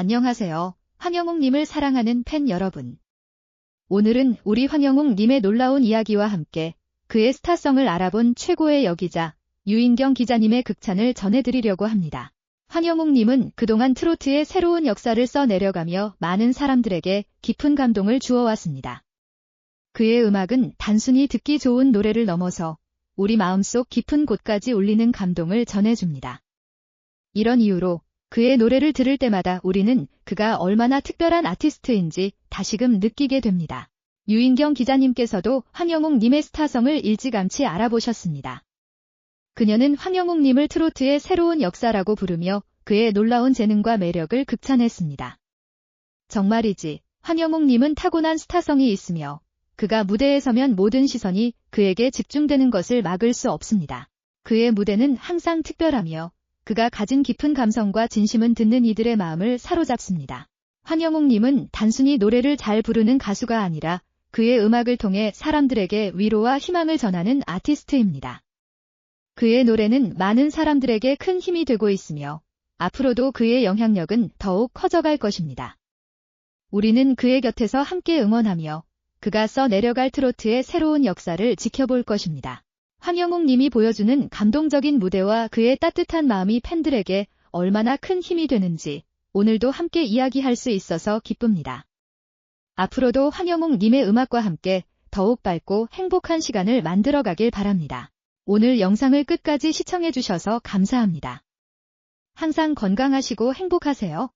안녕하세요. 황영웅님을 사랑하는 팬 여러분. 오늘은 우리 황영웅님의 놀라운 이야기와 함께 그의 스타성을 알아본 최고의 여기자 유인경 기자님의 극찬을 전해드리려고 합니다. 황영웅님은 그동안 트로트의 새로운 역사를 써내려가며 많은 사람들에게 깊은 감동을 주어왔습니다. 그의 음악은 단순히 듣기 좋은 노래를 넘어서 우리 마음속 깊은 곳까지 울리는 감동을 전해줍니다. 이런 이유로 그의 노래를 들을 때마다 우리는 그가 얼마나 특별한 아티스트인지 다시금 느끼게 됩니다. 유인경 기자님께서도 황영웅님의 스타성을 일찌감치 알아보셨습니다. 그녀는 황영웅님을 트로트의 새로운 역사라고 부르며 그의 놀라운 재능과 매력을 극찬했습니다. 정말이지, 황영웅님은 타고난 스타성이 있으며 그가 무대에 서면 모든 시선이 그에게 집중되는 것을 막을 수 없습니다. 그의 무대는 항상 특별하며 그가 가진 깊은 감성과 진심은 듣는 이들의 마음을 사로잡습니다. 황영웅님은 단순히 노래를 잘 부르는 가수가 아니라 그의 음악을 통해 사람들에게 위로와 희망을 전하는 아티스트입니다. 그의 노래는 많은 사람들에게 큰 힘이 되고 있으며 앞으로도 그의 영향력은 더욱 커져갈 것입니다. 우리는 그의 곁에서 함께 응원하며 그가 써 내려갈 트로트의 새로운 역사를 지켜볼 것입니다. 황영웅 님이 보여주는 감동적인 무대와 그의 따뜻한 마음이 팬들에게 얼마나 큰 힘이 되는지 오늘도 함께 이야기할 수 있어서 기쁩니다. 앞으로도 황영웅 님의 음악과 함께 더욱 밝고 행복한 시간을 만들어 가길 바랍니다. 오늘 영상을 끝까지 시청해주셔서 감사합니다. 항상 건강하시고 행복하세요.